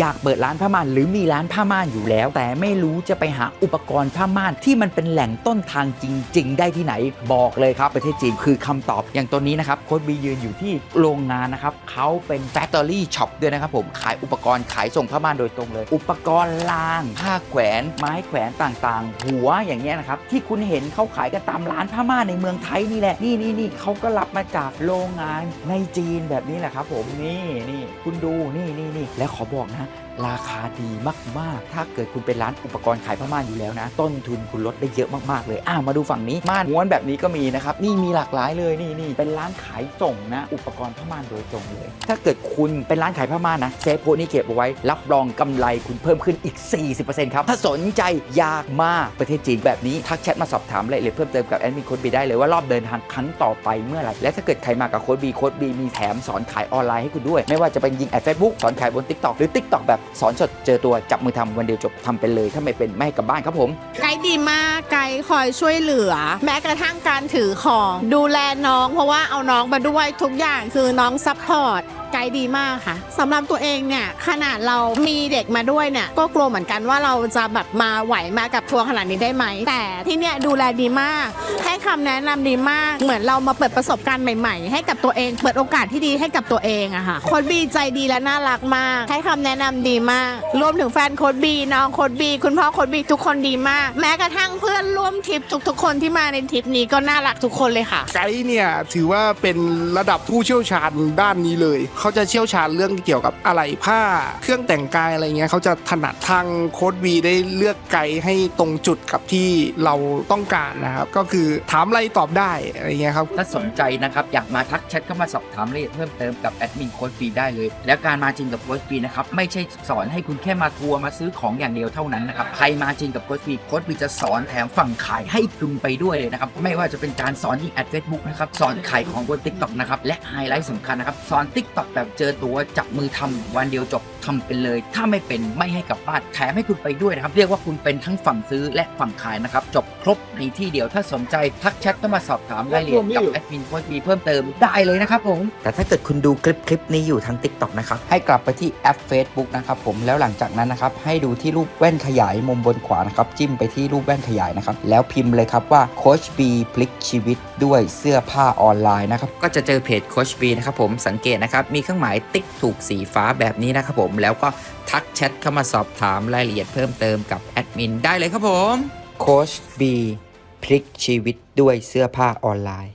อยากเปิดร้านผ้าม่านหรือมีร้านผ้าม่านอยู่แล้ว แต่ไม่รู้จะไปหาอุปกรณ์ผ้าม่านที่มันเป็นแหล่งต้นทางจริง ๆ ได้ที่ไหนบอกเลยครับ ประเทศจีนคือคำตอบอย่างตัวนี้นะครับโค้ดบียืนอยู่ที่โรงงานนะครับเขาเป็น Factory Shop ด้วยนะครับผมขายอุปกรณ์ขายส่งผ้าม่านโดยตรงเลย อุปกรณ์รางผ้าแขวน ไม้แขวนต่างๆ หัวอย่างเงี้ยนะครับที่คุณเห็นเขาขายกันตามร้านผ้าม่านในเมืองไทยนี่แหละนี่นี่นี่เขาก็รับมาจากโรงงานในจีนแบบนี้แหละครับผมนี่นี่คุณดูนี่นี่นี่แล้วขอบอกนะ Бога ราคาดีมาก ๆ ถ้าเกิดคุณเป็นร้านอุปกรณ์ขายผ้าม่านอยู่แล้วนะ ต้นทุนคุณลดได้เยอะมากๆเลยอ้ามาดูฝั่งนี้ ม่านม้วนแบบนี้ก็มีนะครับ นี่มีหลากหลายเลย นี่นี่เป็นร้านขายส่งนะ อุปกรณ์ผ้าม่านโดยตรงเลย ถ้าเกิดคุณเป็นร้านขายผ้าม่านนะเซฟโพนี้เก็บเอาไว้ รับรองกำไรคุณเพิ่มขึ้นอีก 40%ครับ ถ้าสนใจอยากมาประเทศจีนแบบนี้ ทักแชทมาสอบถามรายละเอียดเพิ่มเติมกับแอดมินโค้ดบีได้เลยว่ารอบเดินทางครั้งต่อไปเมื่อไหร่และถ้าเกิดใครมากับโค้ดบีโค้ดบีมีแถมสอนขายออนไลน์ให้คุณด้วย ไม่ว่าจะเป็นยิงแอดเฟซบุ๊กสอนขายบน t ิ k t o k หรือ t ิ k t o k แบบสอนสดเจอตัวจับมือทำวันเดียวจบทำไปเลย ถ้าไม่เป็นไม่ให้กลับบ้านครับผม ไกด์ดีมากไกด์คอยช่วยเหลือ แม้กระทั่งการถือของ ดูแลน้อง เพราะว่าเอาน้องมาด้วยทุกอย่างคือน้องซัพพอร์ต ไกด์ดีมากค่ะสำหรับตัวเองเนี่ยขนาดเรามีเด็กมาด้วยเนี่ยก็กลัวเหมือนกันว่าเราจะแบบมาไหวมากับทัวร์ขนาดนี้ได้ไหม แต่ที่เนี่ยดูแลดีมาก ให้คำแนะนำดีมาก เหมือนเรามาเปิดประสบการณ์ใหม่ๆ ให้กับตัวเอง เปิดโอกาสที่ดีให้กับตัวเองอะค่ะโค้ดบีใจดีและน่ารักมาก ให้คำแนะนำดีมาก รวมถึงแฟนโค้ดบีน้องโค้ดบีคุณพ่อโค้ดบีทุกคนดีมาก แม้กระทั่งเพื่อนร่วมทริปทุกๆ คนที่มาในทริปนี้ก็น่ารักทุกคนเลยค่ะไกด์เนี่ยถือว่าเป็นระดับผู้เชี่ยวชาญด้านนี้เลยเขาจะเชี่ยวชาญเรื่องเกี่ยวกับอะไหล่ผ้า เครื่องแต่งกายอะไรเงี้ยเขาจะถนัดทางโค้ดวีได้เลือกไกด์ให้ตรงจุดกับที่เราต้องการนะครับ ก็คือถามอะไรตอบได้อะไรเงี้ยครับถ้าสนใจนะครับ อยากมาทักแชทเข้ามาสอบถามรายละเอียดเพิ่มเติมกับแอดมินโค้ชปีได้เลย แล้วการมาจริงกับโค้ชปีนะครับไม่ใช่สอนให้คุณแค่มาทัวร์มาซื้อของอย่างเดียวเท่านั้นนะครับใครมาจริงกับโค้ชปีโค้ชปีจะสอนแถมฝั่งขายให้คุณไปด้วยเลยนะครับไม่ว่าจะเป็นการสอนที่แอดเฟซบุ๊กนะครับสอนขายของบน t ิ k t o k นะครับและไฮไลท์สำคัญนะครับสอน t ิ k t o k แบบเจอตัวจับมือทำวันเดียวจบทำเป็นเลย ถ้าไม่เป็นไม่ให้กลับบ้านแถมให้คุณไปด้วยนะครับ เรียกว่าคุณเป็นทั้งฝั่งซื้อและฝั่งขายนะครับ จบครบในที่เดียวถ้าสนใจทักแชทเข้ามาสอบถามรายละเอียดกับแอดมินโค้ชบีเพิ่มเติมได้เลยนะครับผมแต่ถ้าเกิดคุณดูคลิปคลิปนี้อยู่ทาง TikTok นะครับให้กลับไปที่แอป Facebook นะครับผมแล้วหลังจากนั้นนะครับให้ดูที่รูปแว่นขยายมุมบนขวานะครับจิ้มไปที่รูปแว่นขยายนะครับแล้วพิมพ์เลยครับว่าโคชบีพลิกชีวิตด้วยเสื้อผ้าออนไลน์นะครับก็จะเจอเพจโคชบีนะครับผมสังเกตนะครับมีเครื่องหมายติ๊กถูกสีฟ้าแบบนี้นะครับผม แล้วก็ทักแชทเข้ามาสอบถามรายละเอียดเพิ่มเติมกับแอดมินได้เลยครับผมโคชบีพลิกชีวิตด้วยเสื้อผ้าออนไลน์